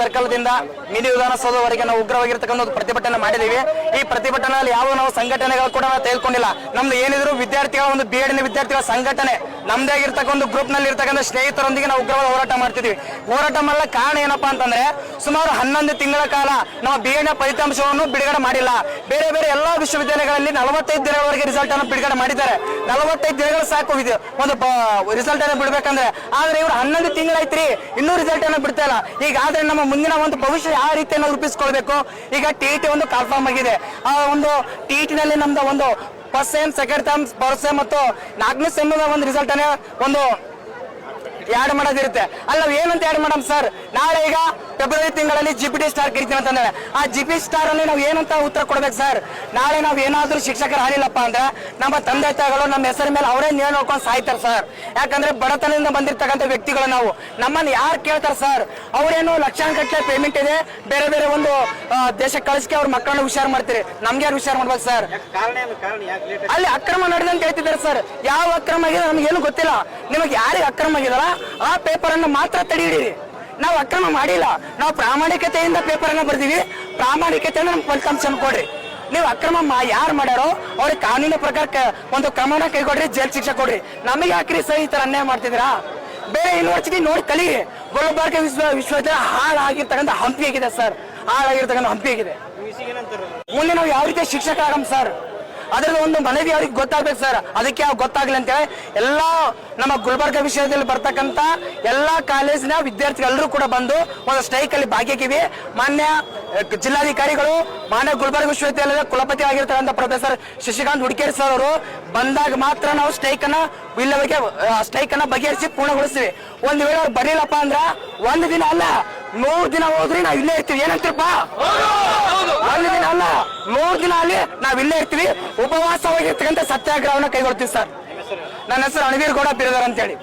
Circle ದಿಂದ mini ವಿಧಾನಸೌಧವರೆಗೆ ನಾವು ಉಗ್ರವಾಗಿರ್ತಕ್ಕಂಥ ಒಂದು ಪ್ರತಿಭಟನೆ ಮಾಡಿದೀವಿ ಈ ಪ್ರತಿಭಟನೆಯಲ್ಲಿ ಯಾವ ನಾವು ಸಂಘಟನೆಗಳು ಕೂಡ ನಾವು ತೆಗೆದುಕೊಂಡಿಲ್ಲ. ನಮ್ದು ಏನಿದ್ರು ವಿದ್ಯಾರ್ಥಿಗಳ ಒಂದು ಬಿ ಎಡ್ನ ವಿದ್ಯಾರ್ಥಿಗಳ ಸಂಘಟನೆ, ನಮ್ದೇ ಆಗಿರ್ತಕ್ಕಂಥ ಒಂದು ಗ್ರೂಪ್ನಲ್ಲಿ ಇರ್ತಕ್ಕಂಥ ಸ್ನೇಹಿತರೊಂದಿಗೆ ನಾವು ಉಗ್ರವಾದ ಹೋರಾಟ ಮಾಡ್ತಿದ್ವಿ ಹೋರಾಟ ಮಾಡಲ ಕಾರಣ ಏನಪ್ಪಾ ಅಂತಂದ್ರೆ ಸುಮಾರು ಹನ್ನೊಂದು ತಿಂಗಳ ಕಾಲ ನಾವು ಬಿ ಎಡ್ನ ಫಲಿತಾಂಶವನ್ನು ಬಿಡುಗಡೆ ಮಾಡಿಲ್ಲ. ಬೇರೆ ಬೇರೆ ಎಲ್ಲಾ ವಿಶ್ವವಿದ್ಯಾಲಯಗಳಲ್ಲಿ ನಲವತ್ತೈದು ದಿನಗಳವರೆಗೆ ರಿಸಲ್ಟ್ ಅನ್ನು ಬಿಡುಗಡೆ ಮಾಡಿದ್ದಾರೆ. ನಲವತ್ತೈದು ದಿನಗಳು ಸಾಕು ಒಂದು ರಿಸಲ್ಟ್ ಅನ್ನು ಬಿಡ್ಬೇಕಂದ್ರೆ. ಆದ್ರೆ ಇವರು ಹನ್ನೊಂದು ತಿಂಗಳೈತ್ರಿ. ಇನ್ನೂ ರಿಸಲ್ಟ್ ಅನ್ನು ಬಿಡ್ತಾ ಇಲ್ಲ. ಈಗ ಆದ್ರೆ ನಮ್ಮ ಮುಂದಿನ ಒಂದು ಭವಿಷ್ಯ ಯಾವ ರೀತಿಯನ್ನು ರೂಪಿಸಿಕೊಳ್ಬೇಕು? ಈಗ ಟಿ ಟಿ ಒಂದು ಕನ್ಫರ್ಮ್ ಆಗಿದೆ. ಆ ಒಂದು ಟಿ ನಲ್ಲಿ ನಮ್ದು ಒಂದು first sem second term first sem ಮತ್ತು ನಾಲ್ಕನೇ ಸೆಮ್ ಒಂದು ರಿಸಲ್ಟ್ ಅನ್ನ ಒಂದು ಆಡ್ ಮಾಡೋದಿರುತ್ತೆ. ಅಲ್ಲ ನಾವು ಏನಂತ ಆಡ್ ಮಾಡಮ್ ಸರ್ ನಾಳೆ ಈಗ ಫೆಬ್ರವರಿ ತಿಂಗಳಲ್ಲಿ ಜಿ ಪಿ ಟಿ ಸ್ಟಾರ್ ಕರಿತೀವಿ ಅಂತಂದ್ರೆ ಆ ಜಿ ಪಿ ಸ್ಟಾರ್ ಅಲ್ಲಿ ನಾವು ಏನಂತ ಉತ್ತರ ಕೊಡ್ಬೇಕು ಸರ್ ನಾಳೆ ನಾವು ಏನಾದ್ರೂ ಶಿಕ್ಷಕರು ಹಾಲಿಲ್ಲಪ್ಪ ಅಂದ್ರೆ ನಮ್ಮ ತಂದೆ ತಾಯಿಗಳು ನಮ್ಮ ಹೆಸರ ಮೇಲೆ ಅವರೇ ನೇಣು ನೋಡ್ಕೊಂಡು ಸಾಯ್ತಾರೆ ಸರ್ ಯಾಕಂದ್ರೆ ಬಡತನದಿಂದ ಬಂದಿರ್ತಕ್ಕಂಥ ವ್ಯಕ್ತಿಗಳು ನಾವು. ನಮ್ಮನ್ನು ಯಾರು ಕೇಳ್ತಾರೆ ಸರ್ ಅವರೇನು ಲಕ್ಷಾಂಗಟ್ಟಲೆ ಪೇಮೆಂಟ್ ಇದೆ. ಬೇರೆ ಬೇರೆ ಒಂದು ದೇಶಕ್ಕೆ ಕಳಿಸ್ಕೆ ಅವ್ರ ಮಕ್ಕಳನ್ನ ಹುಷಾರು ಮಾಡ್ತೀರಿ. ನಮ್ಗೆ ಯಾರು ಹುಷಾರ್ ಮಾಡ್ಬೇಕು ಸರ್ ಅಲ್ಲಿ ಅಕ್ರಮ ನಡೆದ ಅಂತ ಹೇಳ್ತಿದ್ದಾರೆ ಸರ್ ಯಾವ ಅಕ್ರಮ ಆಗಿದೆ ಏನು ಗೊತ್ತಿಲ್ಲ. ನಿಮಗೆ ಯಾರಿಗೆ ಅಕ್ರಮ ಆಗಿದಲ್ಲ ಆ ಪೇಪರ್ ಅನ್ನು ಮಾತ್ರ ತಡೆ ಹಿಡೀರಿ. ನಾವು ಅಕ್ರಮ ಮಾಡಿಲ್ಲ. ನಾವು ಪ್ರಾಮಾಣಿಕತೆಯಿಂದ ಪೇಪರ್ ಅನ್ನ ಬರ್ದೀವಿ. ಪ್ರಾಮಾಣಿಕತೆಯಿಂದ ನಮ್ಗೆ ಫಲಿತಾಂಶ ಕೊಡ್ರಿ. ನೀವು ಅಕ್ರಮ ಮಾ ಯಾರು ಮಾಡ್ಯಾರೋ ಅವ್ರಿಗೆ ಕಾನೂನು ಪ್ರಕಾರ ಒಂದು ಕ್ರಮನ ಕೈಗೊಡ್ರಿ ಜೈಲ್ ಶಿಕ್ಷೆ ಕೊಡ್ರಿ. ನಮಗೆ ಯಾಕ್ರಿ ಸರ್ ಈ ತರ ಅನ್ಯಾಯ ಮಾಡ್ತಿದ್ದೀರಾ? ಬೇರೆ ಯೂನಿವರ್ಸಿಟಿ ನೋಡಿ ಕಲಿ. ಗುಲ್ಬರ್ಗ ವಿಶ್ವ ವಿಶ್ವವಿದ್ಯಾಲಯ ಹಾಳಾಗಿರ್ತಕ್ಕಂಥ ಹಂಪಿ ಆಗಿದೆ ಸರ್. ಹಾಳಾಗಿರ್ತಕ್ಕಂಥ ಹಂಪಿ ಆಗಿದೆ. ಮುಂದೆ ನಾವು ಯಾವ ರೀತಿ ಶಿಕ್ಷಕ ಆಗಮ್ ಸರ್? ಅದ್ರದ್ದು ಒಂದು ಮನವಿ ಅವ್ರಿಗೆ ಗೊತ್ತಾಗ್ಬೇಕು ಸರ್. ಅದಕ್ಕೆ ಅವ್ರು ಗೊತ್ತಾಗ್ಲಿ ಅಂತೇಳಿ ಎಲ್ಲ ನಮ್ಮ ಗುಲ್ಬರ್ಗ ವಿಷಯದಲ್ಲಿ ಬರ್ತಕ್ಕಂಥ ಎಲ್ಲಾ ಕಾಲೇಜಿನ ವಿದ್ಯಾರ್ಥಿಗಳೆಲ್ಲರೂ ಕೂಡ ಬಂದು ಒಂದು ಸ್ಟ್ರೈಕ್ ಅಲ್ಲಿ ಭಾಗಿಯಾಗಿವಿ. ಮಾನ್ಯ ಜಿಲ್ಲಾಧಿಕಾರಿಗಳು, ಮಾನ್ಯ ಗುಲ್ಬರ್ಗ ವಿಶ್ವವಿದ್ಯಾಲಯದ ಕುಲಪತಿ ಆಗಿರ್ತಕ್ಕಂಥ ಪ್ರೊಫೆಸರ್ ಶಶಿಕಾಂತ್ ಹುಡ್ಕೇರಿ ಸರ್ ಅವರು ಬಂದಾಗ ಮಾತ್ರ ನಾವು ಸ್ಟ್ರೈಕ್ ಅನ್ನ ಸ್ಟ್ರೈಕನ್ನು ಬಗೆಹರಿಸಿ ಪೂರ್ಣಗೊಳಿಸ್ತೀವಿ ಒಂದು ವೇಳೆ ಅವ್ರು ಬರಲಿಲ್ಲಪ್ಪ ಅಂದ್ರ ಒಂದು ದಿನ ಅಲ್ಲ. ನೂರ್ ದಿನ ಹೋದ್ರಿ ನಾವ್ ಇಲ್ಲೇ ಇರ್ತೀವಿ. ಏನಂತೀರಪ್ಪ? ಒಂದು ದಿನ ಅಲ್ಲ ಮೂರ್ ದಿನ ಅಲ್ಲಿ ನಾವ್ ಇಲ್ಲೇ ಇರ್ತೀವಿ. ಉಪವಾಸವಾಗಿರ್ತಕ್ಕಂಥ ಸತ್ಯಾಗ್ರಹವನ್ನ ಕೈಗೊಳ್ತೀವಿ ಸರ್. ನನ್ನ ಹೆಸರು ಅಣವೀರ್ ಗೌಡ ಬಿರದರ್ ಅಂತೇಳಿ.